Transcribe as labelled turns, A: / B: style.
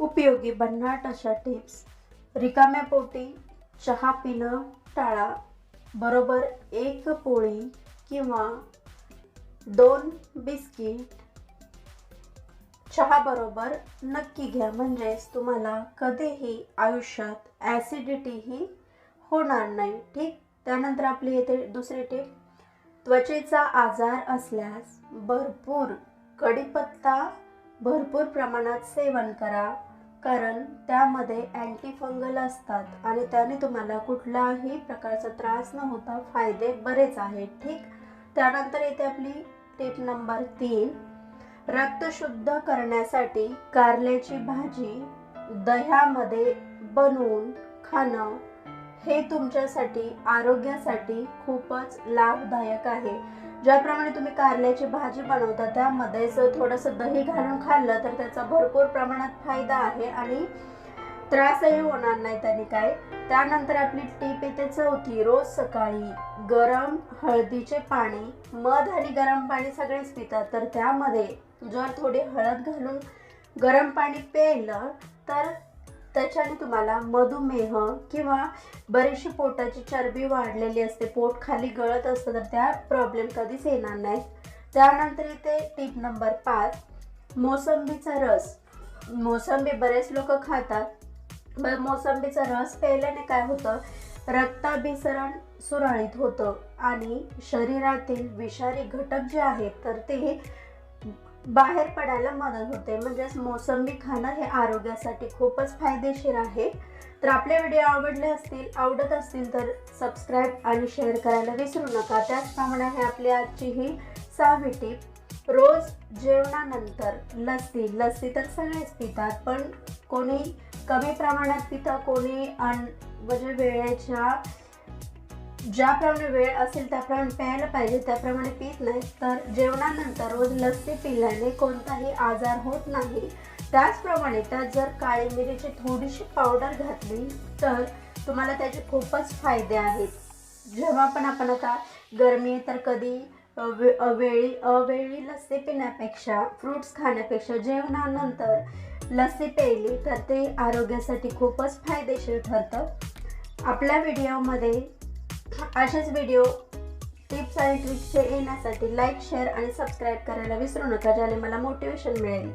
A: उपयोगी भन्नाट अशा टिप्स रिकाम्या पोटी चहा पिणं टाळा. बरोबर एक पोळी किंवा दोन बिस्किट. चहाबरोबर नक्की घ्या. म्हणजेच तुम्हाला कधीही आयुष्यात ॲसिडिटी ही होणार नाही. ठीक? त्यानंतर आपली येते दुसरी टीप त्वचेचा आजार असल्यास भरपूर कढीपत्ता भरपूर प्रमाणात सेवन करा. कारण त्यामध्ये अँटीफंगल असतात आणि त्याने तुम्हाला कुठलाही प्रकारचा त्रास न होता फायदे बरेच आहेत ठीक? त्यानंतर येते आपली टिप नंबर तीन. रक्त शुद्ध करण्यासाठी कारल्याची भाजी दह्यामध्ये बनवून खाणं हे तुमच्यासाठी आरोग्यासाठी खूपच लाभदायक आहे. ज्याप्रमाणे तुम्ही कारल्याची भाजी बनवता त्यामध्ये जर थोडंसं दही घालून खाल्लं तर त्याचा भरपूर प्रमाणात फायदा आहे आणि त्रासही होणार नाही त्याने काय त्यानंतर आपली टीप येते चौथी. रोज सकाळी गरम हळदीचे पाणी मध आणि गरम पाणी सगळेच पितात. तर त्यामध्ये जर थोडी हळद घालून गरम पाणी प्यायलं तर त्याच्याने तुम्हाला मधुमेह किंवा बरीचशी पोटाची चरबी वाढलेली असते पोट खाली गळत असतं तर त्या प्रॉब्लेम कधीच येणार नाहीत. त्यानंतर इथे टीप नंबर पाच मोसंबीचा रस. मोसंबी बरेच लोक खातात ब- मोसंबीचा रस प्यायल्याने काय होतं? रक्ताभिसरण सुरळीत होतं आणि शरीरातील विषारी घटक जे आहेत तर ते बाहेर पडायला मदत होते. म्हणजेच मोसंबी खाणं हे आरोग्यासाठी खूपच फायदेशीर आहे. तर आपले व्हिडिओ आवडले असतील आवडत असतील तर सबस्क्राईब आणि शेअर करायला विसरू नका. त्याचप्रमाणे हे आपली आजची ही सहावी टीप रोज जेवणानंतर लस्सी. लस्सी तर सगळेच पितात पण कोणी कमी प्रमाणात पितं कोणी अन म्हणजे वेळेच्या ज्याप्रमाणे वेळ असेल त्याप्रमाणे प्यायला पाहिजे त्याप्रमाणे पित नाही तर जेवणानंतर रोज लस्सी पिल्याने कोणताही आजार होत नाही. त्याचप्रमाणे त्यात जर काळी मिरीची थोडीशी पावडर घातली तर तुम्हाला त्याचे खूपच फायदे आहेत. जेव्हा पण आपण आता गरमी तर कधी वेळी वे- अवेळी अवेळी लस्सी पिण्यापेक्षा फ्रूट्स खाण्यापेक्षा जेवणानंतर लस्सी प्यायली तर ते आरोग्यासाठी खूपच फायदेशीर ठरतं. आपल्या व्हिडिओमध्ये असेच व्हिडिओ टिप्स आणि ट्रिक्सचे येण्यासाठी लाईक शेअर आणि सबस्क्राईब करायला विसरू नका ज्याने मला मोटिवेशन मिळेल.